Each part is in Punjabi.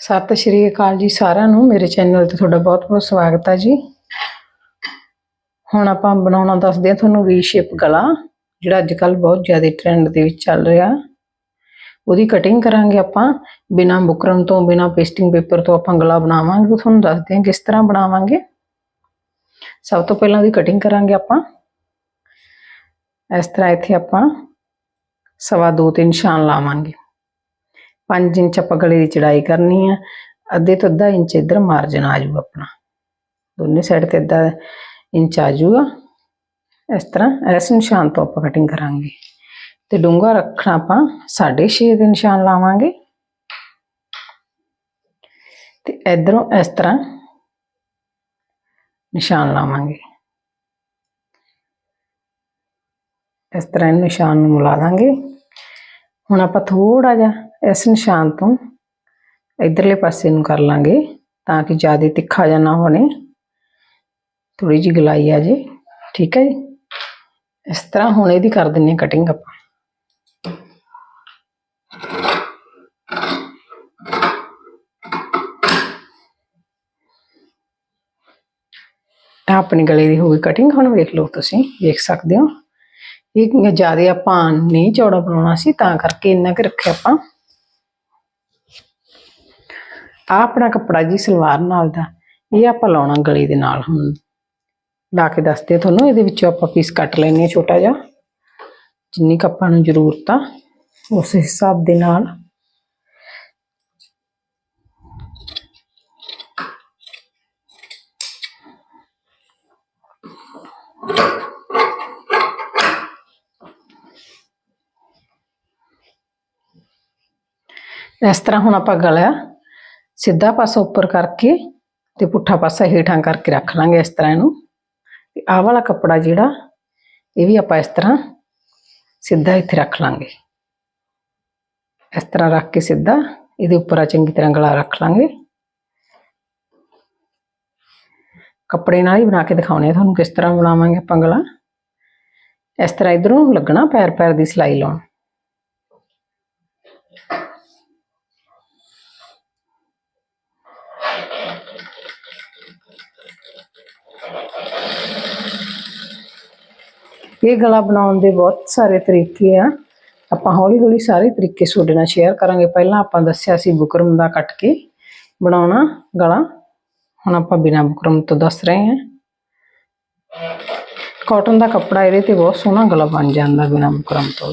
ਸਤਿ ਸ਼੍ਰੀ ਅਕਾਲ ਜੀ ਸਾਰਿਆਂ ਨੂੰ। ਮੇਰੇ ਚੈਨਲ ਤੇ ਤੁਹਾਡਾ ਬਹੁਤ-ਬਹੁਤ ਸਵਾਗਤ ਹੈ ਜੀ। ਹੁਣ ਆਪਾਂ ਬਣਾਉਣਾ ਦੱਸਦੇ ਹਾਂ ਤੁਹਾਨੂੰ ਵੀ ਸ਼ੇਪ ਗਲਾ, ਜਿਹੜਾ ਅੱਜ ਕੱਲ ਬਹੁਤ ਜ਼ਿਆਦਾ ਟ੍ਰੈਂਡ ਦੇ ਵਿੱਚ ਚੱਲ ਰਿਹਾ। ਉਹਦੀ ਕਟਿੰਗ ਕਰਾਂਗੇ ਆਪਾਂ। ਬਿਨਾ ਬੁਕਰਮ ਤੋਂ, ਬਿਨਾ ਪੇਸਟਿੰਗ ਪੇਪਰ ਤੋਂ ਆਪਾਂ ਗਲਾ ਬਣਾਵਾਂਗੇ। ਉਹ ਤੁਹਾਨੂੰ ਦੱਸਦੇ ਹਾਂ ਕਿਸ ਤਰ੍ਹਾਂ ਬਣਾਵਾਂਗੇ। ਸਭ ਤੋਂ ਪਹਿਲਾਂ ਉਹਦੀ ਕਟਿੰਗ ਕਰਾਂਗੇ ਆਪਾਂ। ਇਸ ਤਰ੍ਹਾਂ ਇੱਥੇ ਆਪਾਂ ਸਵਾ ਦੋ ਤਿੰਨ ਨਿਸ਼ਾਨ ਲਾਵਾਂਗੇ। 5 ਇੰਚ ਆਪਾਂ ਗਲੇ ਦੀ ਚੜਾਈ ਕਰਨੀ ਆ, ਅੱਧੇ ਤੋਂ ਅੱਧਾ ਇੰਚ ਇੱਧਰ ਮਾਰਜਨ ਆ ਜਾਊਗਾ ਆਪਣਾ। ਦੋਨੇ ਸਾਈਡ ਤੇ ਅੱਧਾ ਇੰਚ ਆ ਜਾਊਗਾ। ਇਸ ਤਰ੍ਹਾਂ, ਇਸ ਨਿਸ਼ਾਨ ਤੋਂ ਆਪਾਂ ਕਟਿੰਗ ਕਰਾਂਗੇ। ਤੇ ਡੂੰਘਾ ਰੱਖਣਾ ਆਪਾਂ 6.5 ਦੇ ਨਿਸ਼ਾਨ ਲਾਵਾਂਗੇ। ਤੇ ਇਧਰੋਂ ਇਸ ਤਰ੍ਹਾਂ ਨਿਸ਼ਾਨ ਲਾਵਾਂਗੇ। ਇਸ ਤਰ੍ਹਾਂ ਇਹਨੂੰ ਨਿਸ਼ਾਨ ਨੂੰ ਮਿਲਾ ਦਾਂਗੇ। ਹੁਣ ਆਪਾਂ ਥੋੜਾ ਜਿਹਾ ਇਸ ਨਿਸ਼ਾਨ ਤੋਂ ਇਧਰਲੇ ਪਾਸੇ ਨੂੰ ਕਰ ਲਾਂਗੇ ਤਾਂ ਕਿ ਜ਼ਿਆਦਾ ਤਿੱਖਾ ਜਾਂ ਨਾ ਹੋਣੇ ਥੋੜੀ ਜਿਹੀ ਗਲਾਈ ਆ ਜੇ ਠੀਕ ਹੈ ਜੀ ਇਸ ਤਰ੍ਹਾਂ ਹੁਣ ਇਹਦੀ ਕਰ ਦਿੰਨੇ ਕਟਿੰਗ ਆਪਾਂ ਆਹ ਆਪਣੀ ਗਲੇ ਦੀ ਹੋ ਗਈ ਕਟਿੰਗ ਹੁਣ ਵੇਖ ਲਓ ਤੁਸੀਂ ਵੇਖ ਸਕਦੇ ਹੋ ਇਹ ਜ਼ਿਆਦਾ ਆਪਾਂ ਨਹੀਂ ਚੌੜਾ ਬਣਾਉਣਾ ਸੀ ਤਾਂ ਕਰਕੇ ਇੰਨਾ ਕਿ ਰੱਖਿਆ ਆਪਾਂ ਆ ਆਪਣਾ ਕੱਪੜਾ ਜੀ ਸਲਵਾਰ ਨਾਲ ਦਾ, ਇਹ ਆਪਾਂ ਲਾਉਣਾ ਗਲੇ ਦੇ ਨਾਲ ਹੁਣ। ਲਾ ਕੇ ਦੱਸਦੇ ਤੁਹਾਨੂੰ, ਇਹਦੇ ਵਿੱਚੋਂ ਆਪਾਂ ਪੀਸ ਕੱਟ ਲੈਣੇ ਆ ਛੋਟਾ ਜਿਹਾ। ਜਿੰਨੀ ਕੁ ਆਪਾਂ ਨੂੰ ਜ਼ਰੂਰਤ ਆ, ਉਸ ਹਿਸਾਬ ਦੇ ਨਾਲ। ਇਸ ਤਰ੍ਹਾਂ ਹੁਣ ਆਪਾਂ ਗਲਾ ਸਿੱਧਾ ਪਾਸਾ ਉੱਪਰ ਕਰਕੇ ਤੇ ਪੁੱਠਾ ਪਾਸਾ ਹੇਠਾਂ ਕਰਕੇ ਰੱਖ ਲਾਂਗੇ ਇਸ ਤਰ੍ਹਾਂ ਇਹਨੂੰ। ਤੇ ਆਹ ਵਾਲਾ ਕੱਪੜਾ ਜਿਹੜਾ, ਇਹ ਵੀ ਆਪਾਂ ਇਸ ਤਰ੍ਹਾਂ ਸਿੱਧਾ ਇੱਥੇ ਰੱਖ ਲਾਂਗੇ। ਇਸ ਤਰ੍ਹਾਂ ਰੱਖ ਕੇ ਸਿੱਧਾ ਇਹਦੇ ਉੱਪਰ ਆ ਚੰਗੀ ਤਰ੍ਹਾਂ ਗਲਾ ਰੱਖ ਲਾਂਗੇ। ਕੱਪੜੇ ਨਾਲ ਹੀ ਬਣਾ ਕੇ ਦਿਖਾਉਣੇ ਆ ਤੁਹਾਨੂੰ ਕਿਸ ਤਰ੍ਹਾਂ ਬਣਾਵਾਂਗੇ ਆਪਾਂ ਗਲਾ। ਇਸ ਤਰ੍ਹਾਂ ਇਧਰੋਂ ਲੱਗਣਾ ਪੈਰ ਪੈਰ ਦੀ ਸਿਲਾਈ ਲਾਉਣ। ਇਹ ਗਲਾ ਬਣਾਉਣ ਦੇ ਬਹੁਤ ਸਾਰੇ ਤਰੀਕੇ ਆ। ਆਪਾਂ ਹੌਲੀ ਹੌਲੀ ਸਾਰੇ ਤਰੀਕੇ ਤੁਹਾਡੇ ਨਾਲ ਸ਼ੇਅਰ ਕਰਾਂਗੇ। ਪਹਿਲਾਂ ਆਪਾਂ ਦੱਸਿਆ ਸੀ ਬੁਕਰਮ ਦਾ ਕੱਟ ਕੇ ਬਣਾਉਣਾ ਗਲਾ। ਹੁਣ ਆਪਾਂ ਬਿਨਾ ਬੁਕਰਮ ਤੋਂ ਦੱਸ ਰਹੇ ਹਾਂ। ਕਾਟਨ ਦਾ ਕੱਪੜਾ ਇਹਦੇ ਤੇ ਬਹੁਤ ਸੋਹਣਾ ਗਲਾ ਬਣ ਜਾਂਦਾ ਬਿਨਾ ਬੁਕਰਮ ਤੋਂ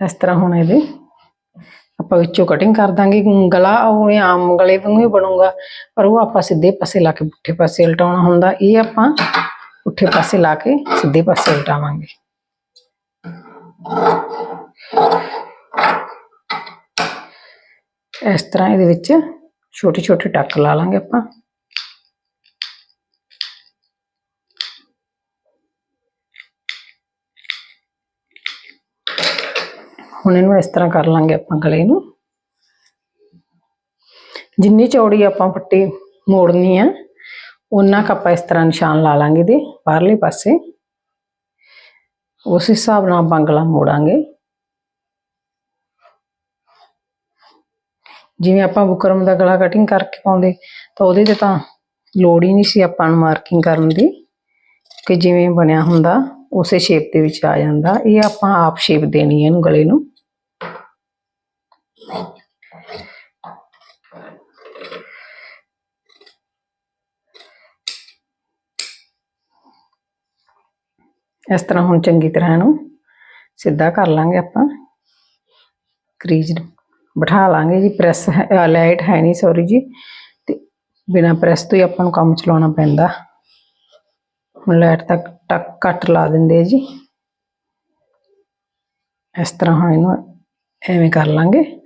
ਇਸ ਤਰ੍ਹਾਂ ਹੁਣ ਇਹਦੇ ਆਪਾਂ ਵਿੱਚੋਂ ਕਟਿੰਗ ਕਰ ਦਾਂਗੇ ਗਲਾ ਉਹ ਆਮ ਗਲੇ ਵਾਂਗੂ ਹੀ ਬਣੂਗਾ, ਪਰ ਉਹ ਆਪਾਂ ਸਿੱਧੇ ਪਾਸੇ ਲਾ ਕੇ ਪੁੱਠੇ ਪਾਸੇ ਉਲਟਾਉਣਾ ਹੁੰਦਾ, ਇਹ ਆਪਾਂ ਪੁੱਠੇ ਪਾਸੇ ਲਾ ਕੇ ਸਿੱਧੇ ਪਾਸੇ ਉਲਟਾਵਾਂਗੇ। ਇਸ ਤਰ੍ਹਾਂ ਇਹਦੇ ਵਿੱਚ ਛੋਟੇ ਛੋਟੇ ਟੱਕ ਲਾ ਲਾਂਗੇ ਆਪਾਂ। ਹੁਣ ਇਹਨੂੰ ਇਸ ਤਰ੍ਹਾਂ ਕਰ ਲਾਂਗੇ ਆਪਾਂ ਗਲੇ ਨੂੰ। ਜਿੰਨੀ ਚੌੜੀ ਆਪਾਂ ਪੱਟੀ ਮੋੜਨੀ ਆ ਉਹਨਾਂ ਕ ਆਪਾਂ ਇਸ ਤਰ੍ਹਾਂ ਨਿਸ਼ਾਨ ਲਾ ਲਾਂਗੇ ਦੇ ਬਾਹਰਲੇ ਪਾਸੇ। ਉਸ ਹਿਸਾਬ ਨਾਲ ਆਪਾਂ ਗਲਾ ਮੋੜਾਂਗੇ। ਜਿਵੇਂ ਆਪਾਂ ਬੁਕਰਮ ਦਾ ਗਲਾ ਕਟਿੰਗ ਕਰਕੇ ਪਾਉਂਦੇ, ਤਾਂ ਉਹਦੇ ਤੇ ਤਾਂ ਲੋੜ ਹੀ ਨਹੀਂ ਸੀ ਆਪਾਂ ਨੂੰ ਮਾਰਕਿੰਗ ਕਰਨ ਦੀ, ਕਿ ਜਿਵੇਂ ਬਣਿਆ ਹੁੰਦਾ, ਉਸੇ ਸ਼ੇਪ ਦੇ ਵਿੱਚ ਆ ਜਾਂਦਾ। ਇਹ ਆਪਾਂ ਆਪ ਸ਼ੇਪ ਦੇਣੀ ਹੈ ਇਹਨੂੰ ਗਲੇ ਨੂੰ। ਇਸ ਤਰ੍ਹਾਂ ਹੁਣ ਚੰਗੀ ਤਰ੍ਹਾਂ ਇਹਨੂੰ ਸਿੱਧਾ ਕਰ ਲਾਂਗੇ ਆਪਾਂ। ਕਰੀਜ ਬਿਠਾ ਲਾਂਗੇ ਜੀ, ਪ੍ਰੈਸ ਲਾਈਟ ਹੈ ਨਹੀਂ ਸੌਰੀ ਜੀ। ਤੇ ਬਿਨਾ ਪ੍ਰੈਸ ਤੋਂ ਹੀ ਆਪਾਂ ਨੂੰ ਕੰਮ ਚਲਾਉਣਾ ਪੈਂਦਾ। ਹੁਣ ਲਾਈਟ ਤੱਕ ਟੱਕ ਕੱਟ ਲਾ ਦਿੰਦੇ ਜੀ। ਇਸ ਤਰ੍ਹਾਂ ਹੁਣ ਇਹਨੂੰ ਐਵੇਂ ਕਰ ਲਾਂਗੇ।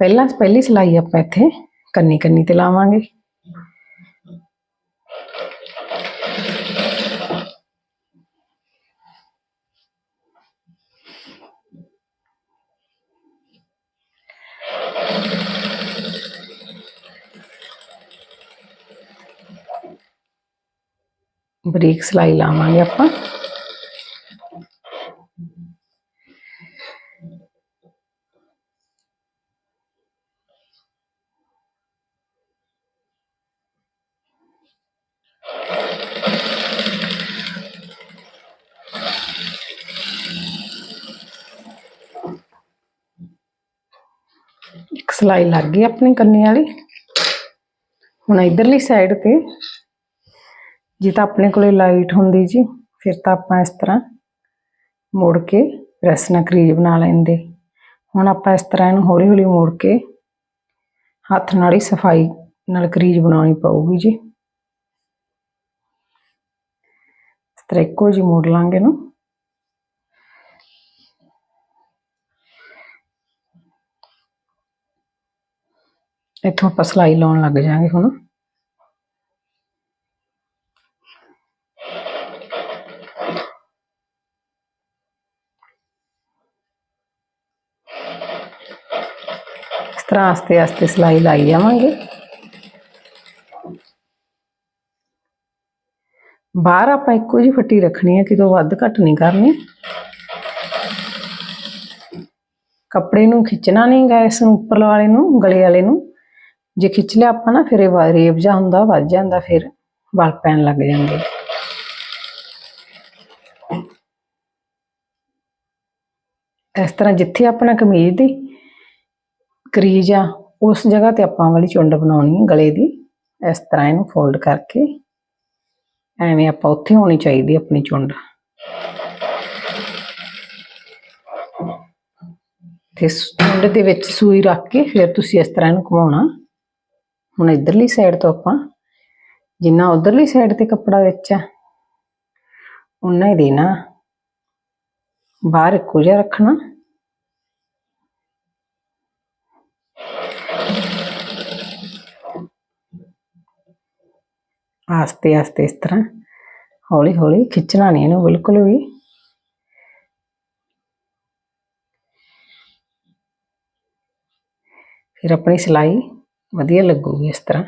ਪਹਿਲਾਂ ਪਹਿਲੀ ਸਿਲਾਈ ਆਪਾਂ ਇੱਥੇ ਕੰਨੀ ਕੰਨੀ ਤੇ ਲਾਵਾਂਗੇ। ਬਰੀਕ ਸਿਲਾਈ ਲਾਵਾਂਗੇ ਆਪਾਂ ਇੱਕ ਸਲਾਈ ਲੱਗ ਗਈ ਆਪਣੀ ਕੰਨੀ ਵਾਲੀ। ਹੁਣ ਇਧਰਲੀ ਸਾਈਡ ਤੇ, ਜੇ ਤਾਂ ਆਪਣੇ ਕੋਲੇ ਲਾਈਟ ਹੁੰਦੀ ਜੀ, ਫਿਰ ਤਾਂ ਆਪਾਂ ਇਸ ਤਰ੍ਹਾਂ ਮੋੜ ਕੇ ਪ੍ਰੈਸ ਨਾਲ ਕਰੀਜ ਬਣਾ ਲੈਂਦੇ। ਹੁਣ ਆਪਾਂ ਇਸ ਤਰ੍ਹਾਂ ਇਹਨੂੰ ਹੌਲੀ ਹੌਲੀ ਮੋੜ ਕੇ ਹੱਥ ਨਾਲ ਹੀ ਸਫ਼ਾਈ ਨਾਲ ਕਰੀਜ ਬਣਾਉਣੀ ਪਊਗੀ ਜੀ। ਇਸ ਤਰ੍ਹਾਂ ਇੱਕੋ ਜਿਹੀ ਮੋੜ ਲਾਂਗੇ ਇਹਨੂੰ। ਇੱਥੋਂ ਆਪਾਂ ਸਲਾਈ ਲਾਉਣ ਲੱਗ ਜਾਾਂਗੇ ਹੁਣ। ਇਸ ਤਰ੍ਹਾਂ ਆਸਤੇ ਆਸਤੇ ਸਲਾਈ ਲਾਈ ਜਾਵਾਂਗੇ। ਬਾਹਰ ਆਪਾਂ ਇੱਕੋ ਜਿਹੀ ਫੱਟੀ ਰੱਖਣੀ ਹੈ ਕਿਤੋਂ ਵੱਧ ਘੱਟ ਨਹੀਂ ਕਰਨੀ। ਕੱਪੜੇ ਨੂੰ ਖਿੱਚਣਾ ਨਹੀਂ ਗਾ ਇਸ ਨੂੰ, ਉੱਪਰ ਵਾਲੇ ਨੂੰ, ਗਲੇ ਵਾਲੇ ਨੂੰ। ਜੇ ਖਿੱਚ ਲਿਆ ਆਪਾਂ ਨਾ, ਫਿਰ ਇਹ ਰੇਬ ਜਾ ਹੁੰਦਾ, ਵੱਜ ਜਾਂਦਾ, ਫਿਰ ਵਲ ਪੈਣ ਲੱਗ ਜਾਂਦੇ। ਇਸ ਤਰ੍ਹਾਂ ਜਿੱਥੇ ਆਪਣਾ ਕਮੀਜ਼ ਦੀ ਕਰੀਜ ਆ, ਉਸ ਜਗ੍ਹਾ ਤੇ ਆਪਾਂ ਵਾਲੀ ਚੁੰਡ ਬਣਾਉਣੀ ਹੈ ਗਲੇ ਦੀ। ਇਸ ਤਰ੍ਹਾਂ ਇਹਨੂੰ ਫੋਲਡ ਕਰਕੇ ਐਵੇਂ ਆਪਾਂ ਉੱਥੇ ਹੋਣੀ ਚਾਹੀਦੀ ਆਪਣੀ ਚੁੰਡ। ਤੇ ਚੁੰਡ ਦੇ ਵਿੱਚ ਸੂਈ ਰੱਖ ਕੇ ਫਿਰ ਤੁਸੀਂ ਇਸ ਤਰ੍ਹਾਂ ਇਹਨੂੰ ਘੁਮਾਉਣਾ। ਹੁਣ ਇਧਰਲੀ ਸਾਈਡ ਤੋਂ ਆਪਾਂ ਜਿੰਨਾ ਉਧਰਲੀ ਸਾਈਡ ਤੇ ਕੱਪੜਾ ਵਿੱਚ ਆ ਉਨਾ ਹੀ ਦੇਣਾ ਬਾਹਰ ਇੱਕੋ ਜਿਹਾ ਰੱਖਣਾ ਆਸਤੇ ਆਸਤੇ ਇਸ ਤਰ੍ਹਾਂ ਹੌਲੀ ਹੌਲੀ ਖਿੱਚਣਾ ਨਹੀਂ ਇਹਨੂੰ ਬਿਲਕੁਲ ਵੀ ਫਿਰ ਆਪਣੀ ਸਿਲਾਈ ਵਧੀਆ ਲੱਗੂਗੀ ਇਸ ਤਰ੍ਹਾਂ।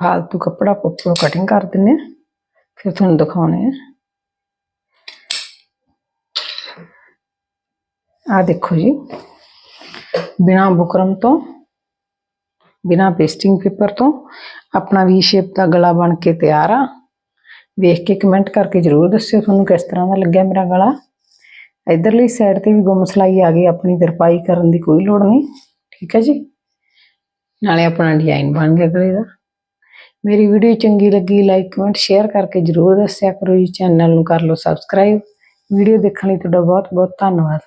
ਫਾਲਤੂ ਕੱਪੜਾ ਉੱਪਰੋਂ ਕਟਿੰਗ ਕਰ ਦਿੰਨੇ ਆ ਫਿਰ ਤੁਹਾਨੂੰ ਦਿਖਾਉਣੇ ਆ ਆ ਦੇਖੋ ਜੀ। ਬਿਨਾ ਬੁਕਰਮ ਤੋਂ, ਬਿਨਾ ਪੇਸਟਿੰਗ ਪੇਪਰ ਤੋਂ ਆਪਣਾ ਵੀ ਸ਼ੇਪ ਦਾ ਗਲਾ ਬਣ ਕੇ ਤਿਆਰ ਆ। ਵੇਖ ਕੇ ਕਮੈਂਟ ਕਰਕੇ ਜਰੂਰ ਦੱਸਿਓ ਤੁਹਾਨੂੰ ਕਿਸ ਤਰ੍ਹਾਂ ਦਾ ਲੱਗਿਆ ਮੇਰਾ ਗਲਾ। ਇਧਰਲੀ ਸਾਈਡ ਤੇ ਵੀ ਗੁੰਮ ਸਲਾਈ ਆ ਗਈ, ਆਪਣੀ ਤਰਪਾਈ ਕਰਨ ਦੀ ਕੋਈ ਲੋੜ ਨਹੀਂ। ਠੀਕ ਹੈ ਜੀ। ਨਾਲੇ ਆਪਣਾ ਡਿਜ਼ਾਈਨ ਬਣ ਗਿਆ ਗਲੇ ਦਾ। ਮੇਰੀ ਵੀਡੀਓ ਚੰਗੀ ਲੱਗੀ ਲਾਈਕ ਕਮੈਂਟ ਸ਼ੇਅਰ ਕਰਕੇ ਜਰੂਰ ਦੱਸਿਆ ਕਰੋ ਜੀ। ਚੈਨਲ ਨੂੰ ਕਰ ਲਓ ਸਬਸਕ੍ਰਾਈਬ ਵੀਡੀਓ ਦੇਖਣ ਲਈ ਤੁਹਾਡਾ ਬਹੁਤ ਬਹੁਤ ਧੰਨਵਾਦ।